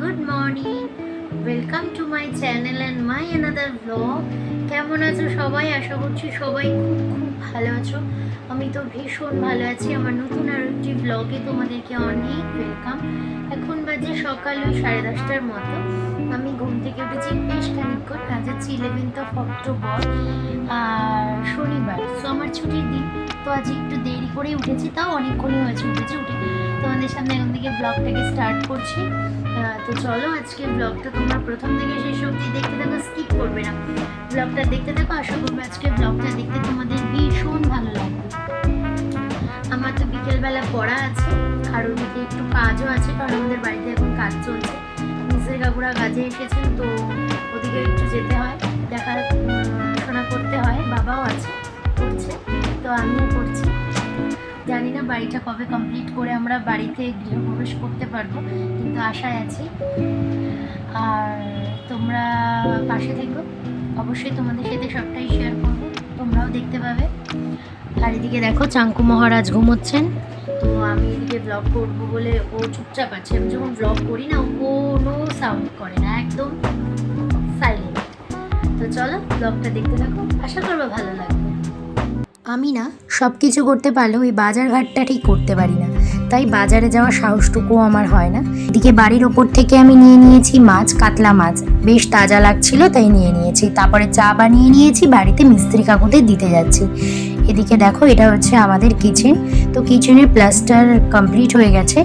good morning. Welcome to my channel and my another vlog. কেমন আছো সবাই? আশা করছি সবাই খুব খুব ভালো আছো। আমি তো ভীষণ ভালো আছি। আমার নতুন আর একটি ব্লগে তোমাদেরকে অনেক ওয়েলকাম এখন বাজে সকাল ওই সাড়ে দশটার মতো। আমি ঘুম থেকে উঠেছি বেশ খানিক্ষণ আজ হচ্ছে ইলেভেন্থ অফ অক্টোবর আর শনিবার। সো আমার ছুটির দিন। তো আজ একটু দেরি করেই উঠেছি, তাও অনেকক্ষণই হয়েছে, উঠেছি, উঠে তোমাদের সামনে এখন থেকে ব্লগটাকে স্টার্ট করছি। তো চলো আজকে ব্লগটা তোমরা প্রথম থেকে শেষ অবধি দেখতে থাকো স্কিপ করবে না। ব্লগটা দেখতে থাকো, আশা করব আজকে ব্লগটা দেখতে তোমাদের ভীষণ ভালো লাগবে। আমার তো বিকেলবেলা পড়া আছে আর ওদিকে একটু কাজও আছে, কারণ আমাদের বাড়িতে এখন কাজ চলছে। মিসের কাকুরা কাজে এসেছেন, তো ওদিকে একটু যেতে হয়, দেখা শোনা করতে হয়, বাবাও আছে, করছে। তো করছি জানি না বাড়িটা কবে কমপ্লিট করে আমরা বাড়িতে গৃহপ্রবেশ করতে পারব, কিন্তু আশায় আছি। আর তোমরা পাশে থেকো। অবশ্যই তোমাদের সাথে সবটাই শেয়ার করব, তোমরাও দেখতে পাবে। আর এদিকে দেখো, চাঙ্কু মহারাজ ঘুমোচ্ছেন। তো আমি এদিকে ব্লগ করব বলে ও চুপচাপ আছে। আমি যখন ব্লগ করি না, ও কোনো সাউন্ড করে না, একদম সাইলেন্ট তো চলো ব্লগটা দেখতে থাকো। আশা করব ভালো লাগবে। আমি না সব কিছু করতে পারলেও ওই বাজার ঘাটটা ঠিক করতে পারি না। তাই বাজারে যাওয়ার সাহসটুকুও আমার হয় না। এদিকে বাড়ির ওপর থেকে আমি নিয়ে নিয়েছি মাছ, কাতলা মাছ। বেশ তাজা লাগছিল তাই নিয়ে নিয়েছি। তারপরে চা বানিয়ে নিয়েছি, বাড়িতে মিস্ত্রি কাকুদের দিতে যাচ্ছি। এদিকে দেখো, এটা হচ্ছে আমাদের কিচেন তো কিচেনের প্লাস্টার কমপ্লিট হয়ে গেছে।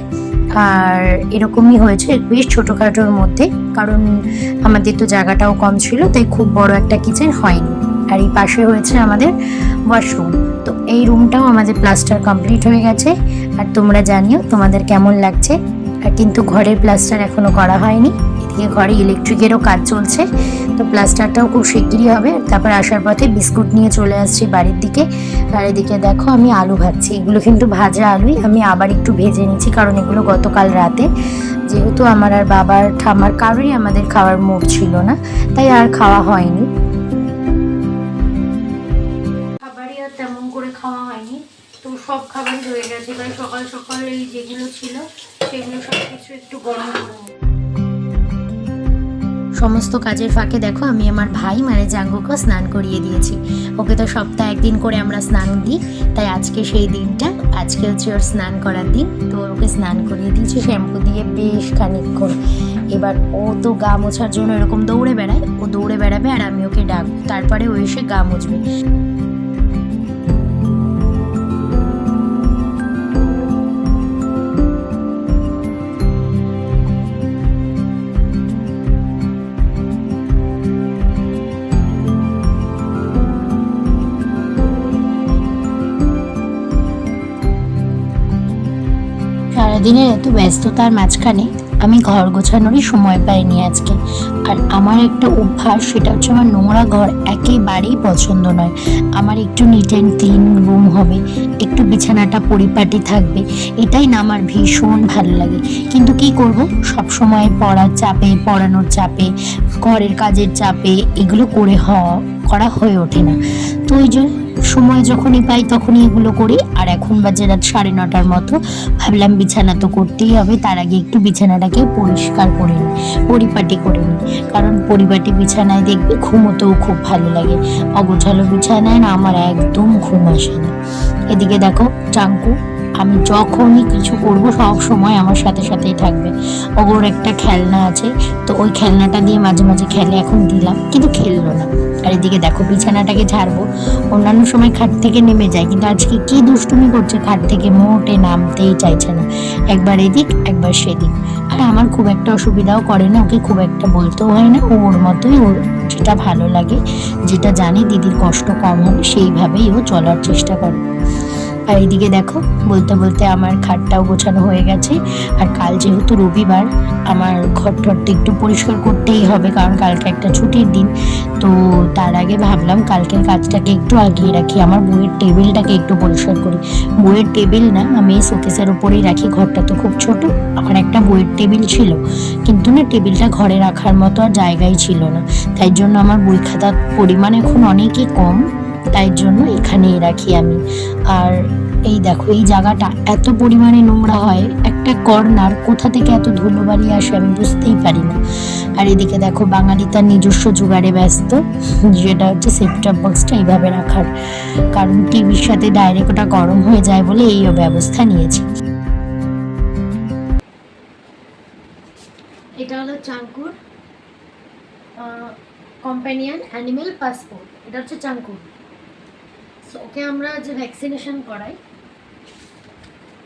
আর এরকমই হয়েছে বেশ ছোটোখাটোর মধ্যে। কারণ আমাদের তো জায়গাটাও কম ছিল, তাই খুব বড় একটা কিচেন হয়নি। আর এই পাশে হয়েছে আমাদের ওয়াশরুম তো এই রুমটাও আমাদের প্লাস্টার কমপ্লিট হয়ে গেছে। আর তোমরা জানিও তোমাদের কেমন লাগছে। আর কিন্তু ঘরের প্লাস্টার এখনও করা হয়নি। এদিকে ঘরে ইলেকট্রিকেরও কাজ চলছে। তো প্লাস্টারটাও খুব শিগগিরই হবে। তারপর আসার পথে বিস্কুট নিয়ে চলে আসছি বাড়ির দিকে। আর এদিকে দেখো আমি আলু ভাজছি। এগুলো কিন্তু ভাজা আলুই। আমি আবার একটু ভেজে নিচ্ছি কারণ এগুলো গতকাল রাতে। যেহেতু আমার আর বাবার ঠামার কারোরই আমাদের খাওয়ার মুড ছিল না। তাই আর খাওয়া হয়নি। সব খাবারই রয়ে গেছে। তাই সকাল সকাল এই যেগুলো ছিল, সেগুলো সব কিছু একটু গরম সমস্ত কাজের ফাঁকে দেখো, আমি আমার ভাই মানে জাঙ্গুকে স্নান করিয়ে দিয়েছি। ওকে তো সপ্তাহে একদিন করে আমরা স্নান দিই, তাই আজকে সেই দিনটা, আজকে হচ্ছে ওর স্নান করার দিন। তো ওকে স্নান করিয়ে দিয়েছি, শ্যাম্পু দিয়ে বেশ খানিকক্ষণ এবার ও তো গা মোছার জন্য এরকম দৌড়ে বেড়ায়, ও দৌড়ে বেড়াবে আর আমি ওকে ডাকবো, তারপরে ও এসে গা মুছবে। সারাদিনের এত ব্যস্ততার মাঝখানে আমি ঘর গোছানোরই সময় পাইনি আজকে। আর আমার একটা অভ্যাস, সেটা হচ্ছে আমার নোংরা ঘর একেবারেই পছন্দ নয়। আমার একটু নিট অ্যান্ড ক্লিন রুম হবে, একটু বিছানাটা পরিপাটি থাকবে, এটাই না আমার ভীষণ ভালো লাগে। কিন্তু কি করব? সব সময় পড়ার চাপে, পড়ানোর চাপে, ঘরের কাজের চাপে এগুলো করে হওয়া করা হয়ে ওঠে না। তো ওই যে সময় যখনই পাই তখনই এগুলো করি। আর এখন বাজে রাত সাড়ে নটার মতো। ভাবলাম বিছানা তো করতেই হবে, তার আগে একটু বিছানাটাকে পরিষ্কার করে নিই, পরিপাটি করে নিই। কারণ পরিপাটি বিছানায় দেখবি ঘুমোতেও খুব ভালো লাগে। অগোছালো বিছানায় না আমার একদম ঘুম আসে না। এদিকে দেখো, চাঙ্কু আমি যখনই কিছু করব, সব সময় আমার সাথে সাথেই থাকবে। ওর একটা খেলনা আছে, তো ওই খেলনাটা দিয়ে মাঝে মাঝে খেলে এখন দিলাম, কিন্তু খেললো না। আর এদিকে দেখো, বিছানাটাকে ঝাড়বো। অন্যান্য সময় খাট থেকে নেমে যায়, কিন্তু আজকে কি দুষ্টুমি করছে খাট থেকে, মোটে নামতেই চাইছে না। একবার এদিক, একবার সেদিক। আর আমার খুব একটা অসুবিধাও করে না, ওকে খুব একটা বলতেও হয় না, ওর মতোই ওর যেটা ভালো লাগে, যেটা জানে দিদির কষ্ট কম হবে সেইভাবেই ও চলার চেষ্টা করে। আর এইদিকে দেখো, বলতে বলতে আমার খাটটাও গোছানো হয়ে গেছে। আর কাল যেহেতু রবিবার, আমার ঘর টরটা একটু পরিষ্কার করতেই হবে, কারণ কালকে একটা ছুটির দিন। তো তার আগে ভাবলাম কালকের কাজটাকে একটু আগিয়ে রাখি, আমার বইয়ের টেবিলটাকে একটু পরিষ্কার করি। বইয়ের টেবিল না, আমি শোকেসের উপরেই রাখি, ঘরটা তো খুব ছোট, আমার একটা বইয়ের টেবিল ছিল। কিন্তু না, টেবিলটা ঘরে রাখার মতো আর জায়গাই ছিল না। তাই জন্য আমার বই খাতার পরিমাণ এখন অনেকই কম। তাই জন্য এখানেই রাখি আমি। আর এই দেখো, এই জায়গাটা এত পরিমাণে নোংরা হয়, একটা কর্নার কোথা থেকে এত ধুলোবালি আসে আমি বুঝতেই পারি না। আর এদিকে দেখো, বাঙালি তার নিজস্ব জোগাড়ে ব্যস্ত, যেটা হচ্ছে সেপটপ বক্সটা এইভাবে রাখার। কারণ টিভির সাথে ডাইরেক্ট ওটা গরম হয়ে যায় বলে এই ব্যবস্থা নিয়েছি। এটা হলো চাঙ্কুর কম্প্যানিয়ন অ্যানিমেল পাসপোর্ট এটা হচ্ছে চাঙ্কুর। সো ওকে আমরা যে ভ্যাকসিনেশন করাই,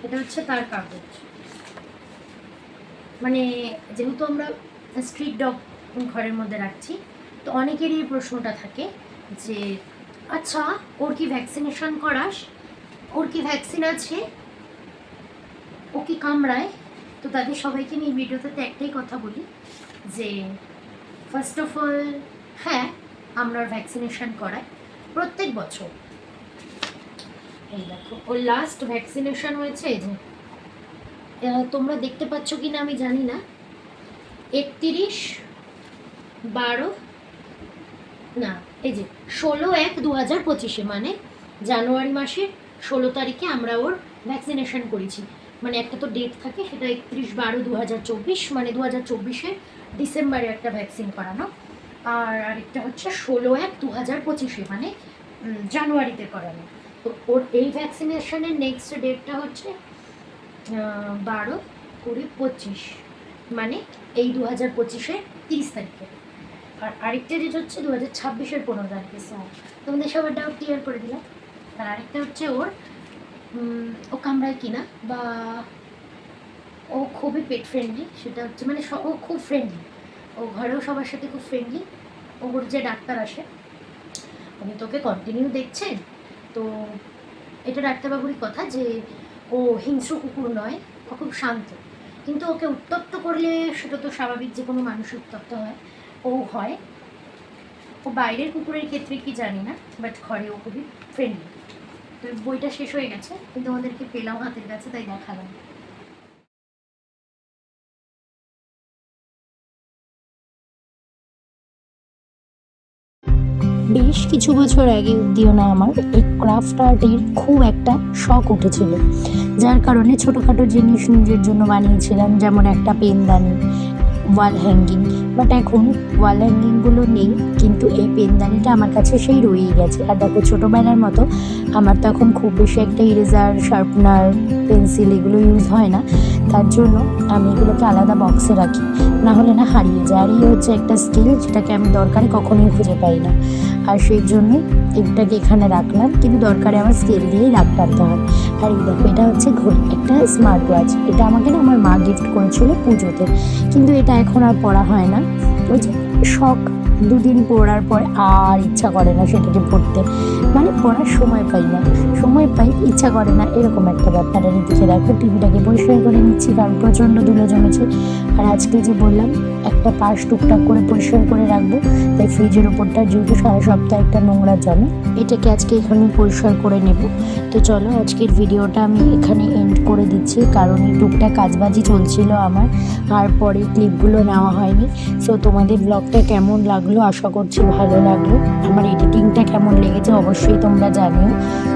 এটা হচ্ছে তার কাগজ। মানে যেহেতু আমরা স্ট্রিট ডগ ঘরের মধ্যে রাখছি, তো অনেকেরই প্রশ্নটা থাকে যে আচ্ছা ওর কি ভ্যাকসিনেশন করাস? ওর কি ভ্যাকসিন আছে? ও কি কামড়ায়? তো তাদের সবাইকে নিয়ে ভিডিওতে একটাই কথা বলি যে ফার্স্ট অফ অল হ্যাঁ আমরা ভ্যাকসিনেশন করাই প্রত্যেক বছর। এই দেখো, ওর লাস্ট ভ্যাকসিনেশন হয়েছে এই যে। তোমরা দেখতে পাচ্ছ কি না আমি জানি না। একত্রিশ, বারো, না, এই যে ষোলো এক দু হাজার পঁচিশে মানে জানুয়ারি মাসের ষোলো তারিখে আমরা ওর ভ্যাকসিনেশন করেছি। মানে একটা তো ডেট থাকে, সেটা একত্রিশ বারো দু হাজার চব্বিশ মানে দু হাজার চব্বিশে ডিসেম্বরে একটা ভ্যাকসিন করানো। আর আরেকটা হচ্ছে ষোলো এক দু হাজার পঁচিশে মানে জানুয়ারিতে করানো। ওর এই ভ্যাকসিনেশনের নেক্সট ডেটটা হচ্ছে বারো, কুড়ি, পঁচিশ। মানে এই দু হাজার পঁচিশে তিরিশ তারিখে। আর আরেকটা ডেট হচ্ছে দু হাজার ছাব্বিশের পনেরো তারিখে সো তোমাদের সবার ডাউট ক্লিয়ার করে দিলাম। আর আরেকটা হচ্ছে ওর ও কামড়ায় কিনা বা ও খুবই পেট ফ্রেন্ডলি সেটা হচ্ছে মানে ও খুব ফ্রেন্ডলি ও ঘরেও সবার সাথে খুব ফ্রেন্ডলি ওর যে ডাক্তার আসে, উনি তোকে কন্টিনিউ দেখছেন? তো এটা ডাক্তারবাবুরই কথা যে ও হিংস্র কুকুর নয়, ও খুব শান্ত। কিন্তু ওকে উত্তপ্ত করলে সেটা তো স্বাভাবিক যে কোনো মানুষ উত্তপ্ত হয়, ও হয়। ও বাইরের কুকুরের ক্ষেত্রে কি জানি না বাট ঘরে ও খুবই ফ্রেন্ডলি তো বইটা শেষ হয়ে গেছে, কিন্তু আমাদেরকে পেলাম হাতের কাছে, তাই দেখালাম। বেশ কিছু বছর আগে অব্দিও না আমার, এই ক্রাফট আর্টের খুব একটা শখ উঠেছিল। যার কারণে ছোটোখাটো জিনিস নিজের জন্য বানিয়েছিলাম, যেমন একটা পেনদানি ওয়াল হ্যাঙ্গিং বাট এখন ওয়াল হ্যাঙ্গিংগুলো নেই, কিন্তু এই পেনদানিটা আমার কাছে সেই রয়েই গেছে। আর দেখো, ছোটোবেলার মতো আমার তো এখন খুব বেশি একটা ইরেজার শার্পনার পেন্সিল এগুলো ইউজ হয় না। তার জন্য আমি এগুলোকে আলাদা বক্সে রাখি। না হলে না হারিয়ে যায়। আর এই হচ্ছে একটা স্কিল যেটাকে আমি দরকারে কখনোই খুঁজে পাই না। আর সেই জন্য এটাকে এখানে রাখলাম। কিন্তু দরকারে আমার স্কেল দিয়েই রাখ হয়। আর এই দেখো, এটা হচ্ছে ঘড়ি, একটা স্মার্ট ওয়াচ এটা আমাকে না আমার মা গিফট করেছিল পুজোতে। কিন্তু এটা এখন আর পড়া হয় না। ওই যে শখ দুদিন পড়ার পর আর ইচ্ছা করে না সেটাকে পড়তে মানে পড়ার সময় পাই না। সময় পাই, ইচ্ছা করে না, এরকম একটা ব্যাপার। আর এদিকে দেখো টিভিটাকে পরিষ্কার করে নিচ্ছি, কারণ প্রচণ্ড ধুলো জমেছে। আর আজকে যে বললাম, একটা পাশ টুকটাক করে পরিষ্কার করে রাখব। তাই ফ্রিজের ওপরটা যেহেতু সারা সপ্তাহে একটা নোংরা জমে, এটাকে আজকে এখানে পরিষ্কার করে নেব। তো চলো, আজকের ভিডিওটা আমি এখানে এন্ড করে দিচ্ছি, কারণ এই টুকটাক কাজবাজি চলছিল আমার। আর পরে ক্লিপগুলো নেওয়া হয়নি। সো তোমাদের ব্লগটা কেমন লাগল? আশা করছি ভালো লাগল। আমার এডিটিংটা কেমন লেগেছে? অবশ্যই তোমরা জানিও।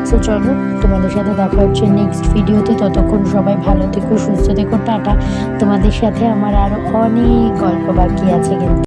সো চলো, তোমাদের সাথে দেখা হচ্ছে নেক্সট ভিডিওতে ততক্ষণ সবাই ভালো থেকো, সুস্থ থেকো, টাটা। তোমাদের সাথে আমার আরও অনেক গল্প বাকি আছে কিন্তু।